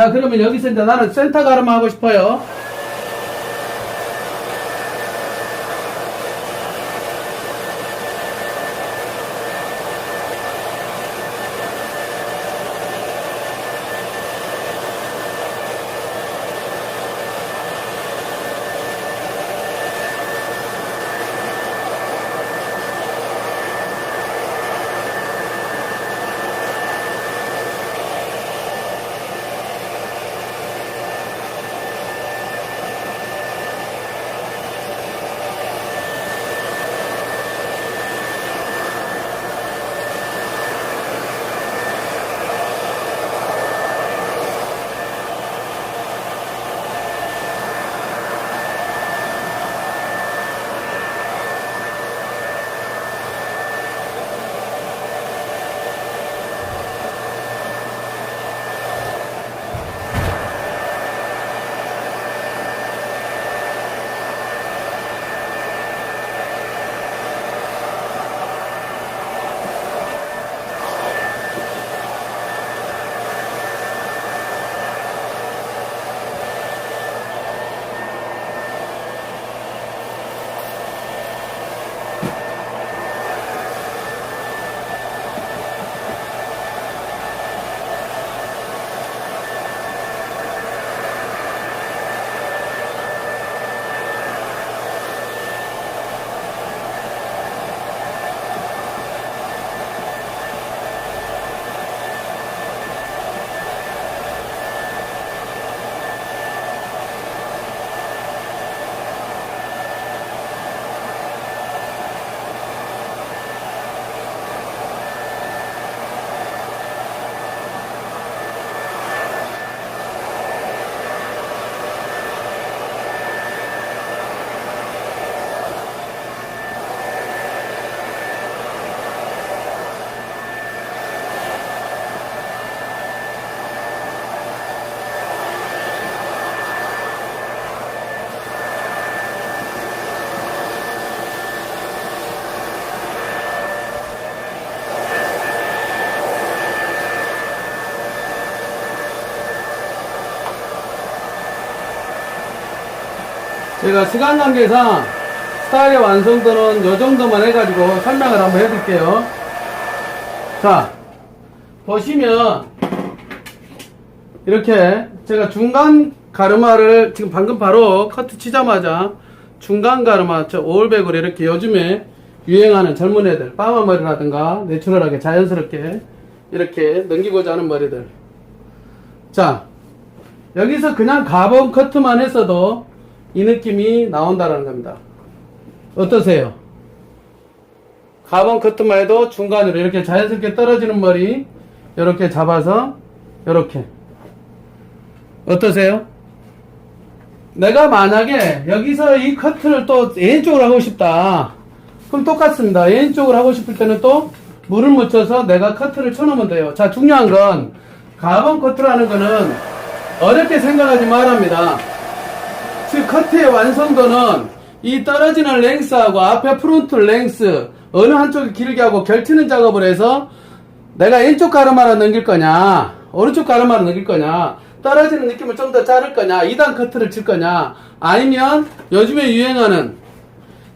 자, 그러면 여기서 이제 나는 센터 가르마 하고 싶어요. 제가 시간 관계상 스타일의 완성도는 요 정도만 해가지고 설명을 한번 해드릴게요. 자, 보시면 이렇게 제가 중간 가르마를 지금 방금 바로 커트 치자마자 중간 가르마 저 오울백으로 이렇게 요즘에 유행하는 젊은 애들 빠마 머리라든가 내추럴하게 자연스럽게 이렇게 넘기고자 하는 머리들 자 여기서 그냥 가본 커트만 했어도 이 느낌이 나온다라는 겁니다. 어떠세요? 가본 커트만 해도 중간으로 이렇게 자연스럽게 떨어지는 머리 이렇게 잡아서 이렇게 어떠세요? 내가 만약에 여기서 이 커트를 또 왼쪽으로 하고 싶다. 그럼 똑같습니다. 왼쪽으로 하고 싶을 때는 또 물을 묻혀서 내가 커트를 쳐놓으면 돼요. 자, 중요한 건 가본 커트라는 거는 어렵게 생각하지 말합니다. 즉 커트의 완성도는 이 떨어지는 랭스하고 앞에 프론트 랭스 어느 한쪽이 길게 하고 결티는 작업을 해서 내가 왼쪽 가르마를 넘길 거냐 오른쪽 가르마를 넘길 거냐 떨어지는 느낌을 좀 더 자를 거냐 2단 커트를 칠 거냐 아니면 요즘에 유행하는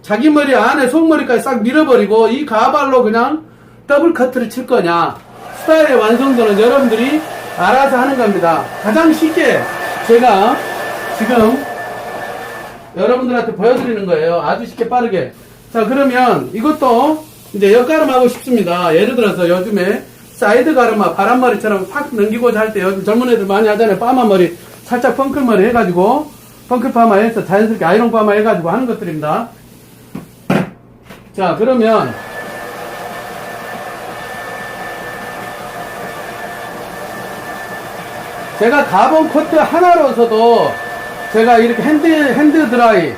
자기 머리 안에 속머리까지 싹 밀어버리고 이 가발로 그냥 더블 커트를 칠 거냐. 스타일의 완성도는 여러분들이 알아서 하는 겁니다. 가장 쉽게 제가 지금 여러분들한테 보여드리는 거예요. 아주 쉽게 빠르게. 자, 그러면 이것도 이제 옆가름 하고 싶습니다. 예를 들어서 요즘에 사이드 가르마, 바람머리처럼 팍 넘기고자 할 때 요즘 젊은 애들 많이 하잖아요. 파마머리, 살짝 펑클머리 해가지고, 펑클 파마 해서 자연스럽게 아이롱 파마 해가지고 하는 것들입니다. 자, 그러면 제가 가본 코트 하나로서도 제가 이렇게 핸드, 핸드 드라이,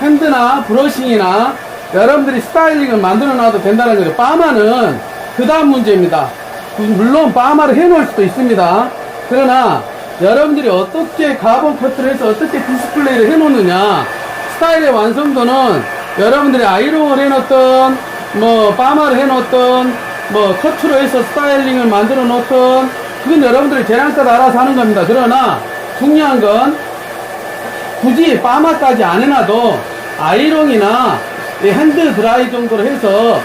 핸드나 브러싱이나 여러분들이 스타일링을 만들어 놔도 된다는 거죠. 파마는 그 다음 문제입니다. 물론 파마를 해 놓을 수도 있습니다. 그러나 여러분들이 어떻게 가본 커트를 해서 어떻게 디스플레이를 해 놓느냐, 스타일의 완성도는 여러분들이 아이롱을 해 놓던, 뭐, 파마를 해 놓던, 뭐, 커트로 해서 스타일링을 만들어 놓던, 그건 여러분들이 재량껏 알아서 하는 겁니다. 그러나 중요한 건 굳이 파마까지 안 해놔도 아이롱이나 이 핸드 드라이 정도로 해서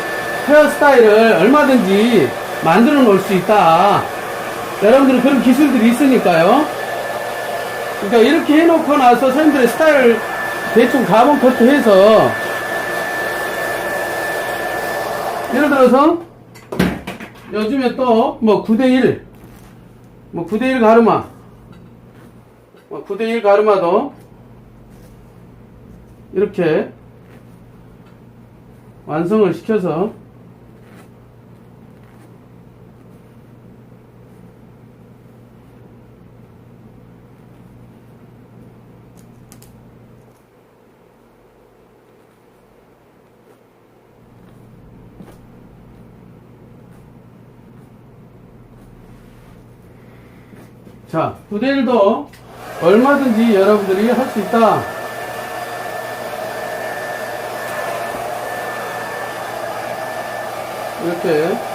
헤어스타일을 얼마든지 만들어 놓을 수 있다. 여러분들은 그런 기술들이 있으니까요. 그러니까 이렇게 해놓고 나서 선생님들의 스타일을 대충 가본 커트 해서 예를 들어서 요즘에 또 뭐 9대1 뭐 9대1 가르마 뭐 9대1 가르마도 이렇게 완성을 시켜서 자, 9대1도 얼마든지 여러분들이 할 수 있다. 이렇게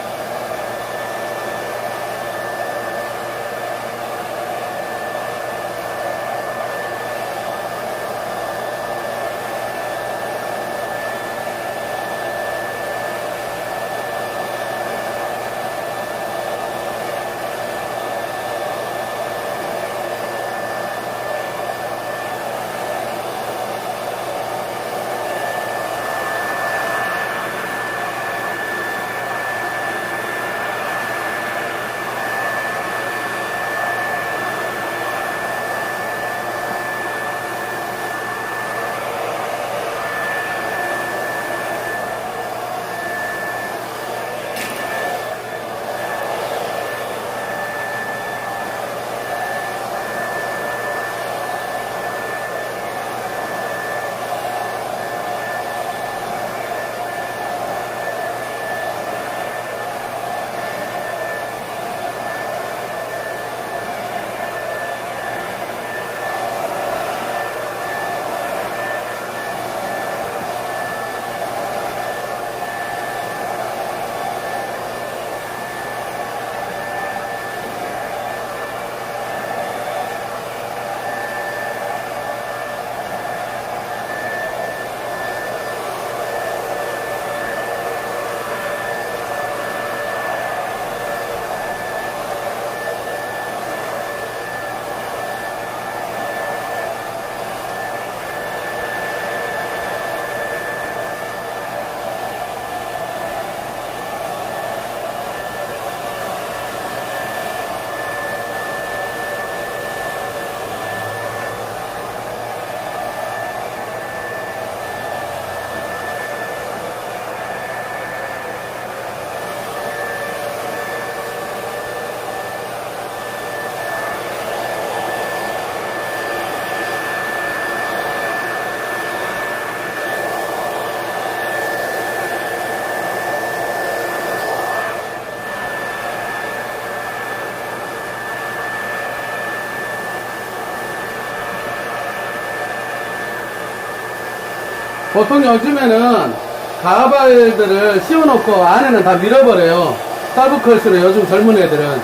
보통 요즘에는 가발들을 씌워놓고 안에는 다 밀어버려요. 서브컷으로 요즘 젊은 애들은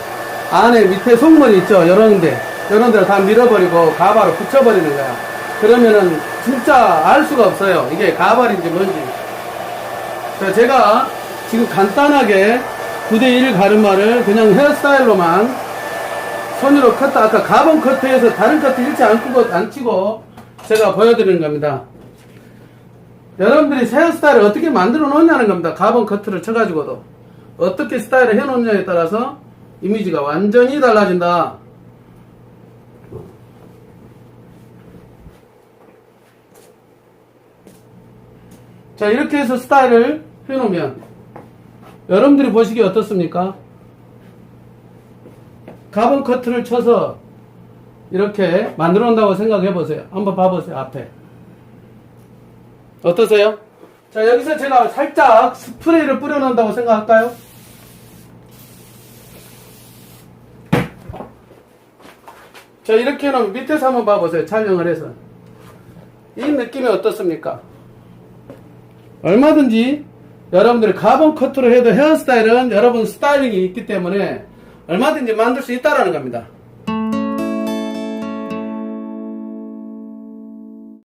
안에 밑에 속물이 있죠. 요런데 요런 데를 다 밀어버리고 가발을 붙여버리는 거야. 그러면은 진짜 알 수가 없어요. 이게 가발인지 뭔지. 자, 제가 지금 간단하게 9대1 가르마를 그냥 헤어스타일로만 손으로 커트, 아까 가본 커트에서 다른 커트 일치 안, 끄고, 안 치고 제가 보여드리는 겁니다. 여러분들이 새 스타일을 어떻게 만들어 놓냐는 겁니다. 가본 커트를 쳐가지고도. 어떻게 스타일을 해 놓냐에 따라서 이미지가 완전히 달라진다. 자, 이렇게 해서 스타일을 해 놓으면 여러분들이 보시기에 어떻습니까? 가본 커트를 쳐서 이렇게 만들어 놓는다고 생각해 보세요. 한번 봐보세요, 앞에. 어떠세요? 자, 여기서 제가 살짝 스프레이를 뿌려놓는다고 생각할까요? 자, 이렇게 해놓으면 밑에서 한번 봐보세요. 촬영을 해서. 이 느낌이 어떻습니까? 얼마든지 여러분들이 가본 커트로 해도 헤어스타일은 여러분 스타일링이 있기 때문에 얼마든지 만들 수 있다라는 겁니다.